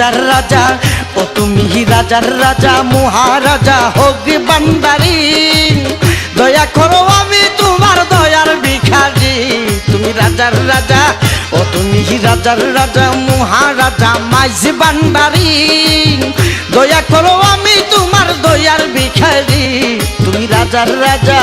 রাজার রাজা, ও তুমি রাজার রাজা, মহারাজা হোক বান্দারি। দয়া করো আমি তোমার দয়ার ভিখারি। তুমি রাজার রাজা, ও তুমি রাজার রাজা, মহারাজা মাঝি বান্দারি। দয়া করো আমি তোমার দয়ার ভিখারি। তুমি রাজার রাজা।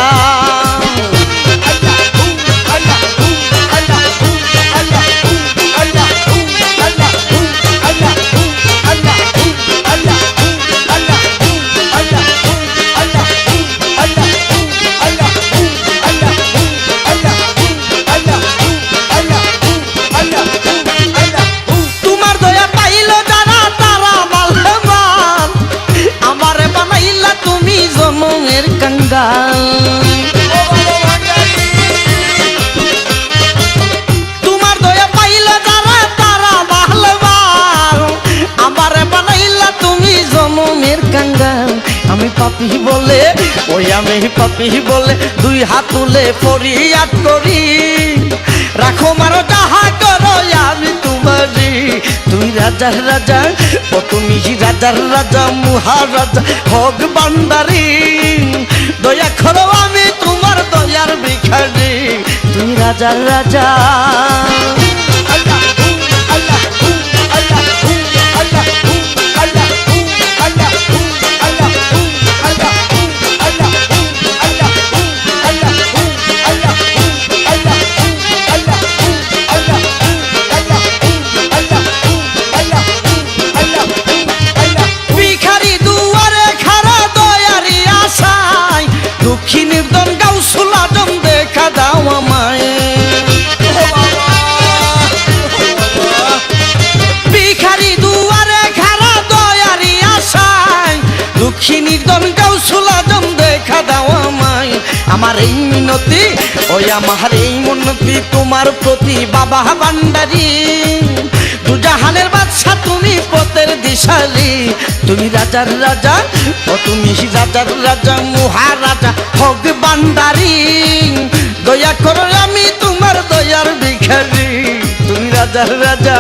কাঙ্গাল তোমার দয়া পাইল যারা তারা মালমান আমারে বানাইলা তুমি জনমের কাঙ্গাল। আমি পাপি বলে, ওই আমি পাপি বলে দুই হাত তুলে ফরিয়াদ করি। রাখো মারো যাহা করো, আমি তোমারি তুমি রাজার রাজা, ও তুমি রাজার রাজা, মহারাজা, হক বান্দারি। দয়া করো আমি তোমার দয়ার ভিখারি। তুমি রাজার রাজা। ওই আমার এই মনতি তোমার প্রতি, বাবা বান্ডারি দুজাহানের বাদশা, তুমি পথের দিশারি। তুমি রাজার রাজা ও তুমি রাজার রাজা, মহারাজা হক বান্দারি দয়া করো আমি তোমার দয়ার ভিখারি। তুমি রাজার রাজা।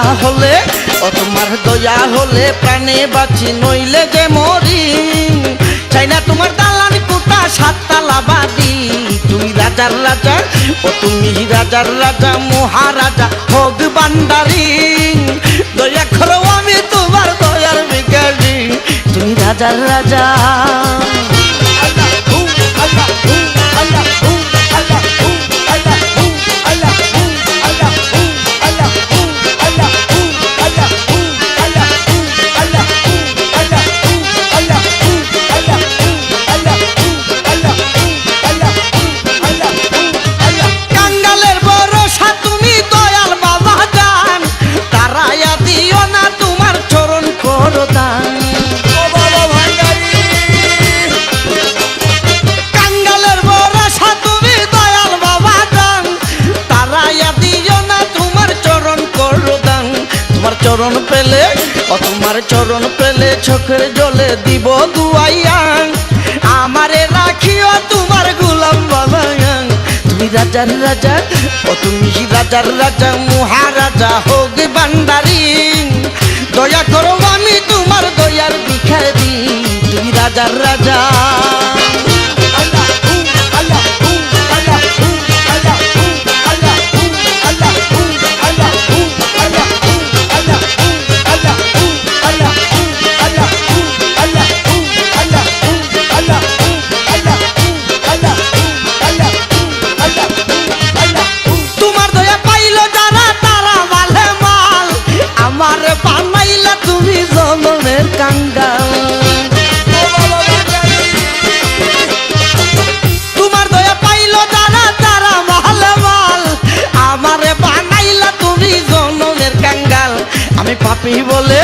দয়া হলে ও তোমার দয়া হলে প্রাণে বাঁচি, নইলে যে মরি। চাই না তোমার দালান কুটা, সাততালা বাদি। তুমি রাজার রাজা, ও তুমি রাজার রাজা, মহারাজা হোক বান্দারি দয়া করো আমি তোমার দয়ার বিকারি তুমি রাজার রাজা। চরণ পেলে তোমার চরণ পেলে চোখের জলে দিব দুয়াইয়া। আমারে রাখিও তোমার গুলাম বাবা তুমি রাজার রাজা, ও তুমি রাজার রাজা, মহারাজা হোক বান্দারি দয়া করো আমি তোমার দয়ার ভিখারি, তুমি রাজার রাজা। আমি পাপি বলে,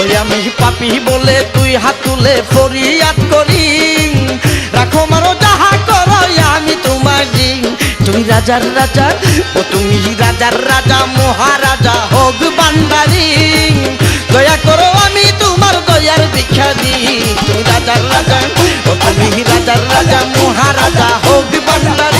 ওই আমি পাপি বলে তুই হাত তুলে ফরিয়াদ করি। রাখো মারো যাহা করো, আমি তোমার ঋণ। তুমি রাজার রাজা, ও তুমি রাজার রাজা, মহারাজা হোক বান্দারি। দয়া করো আমি তোমার দয়ার ভিখারি তুমি রাজার রাজা, ও তুমি রাজার রাজা, মহারাজা হোক বান্দারি।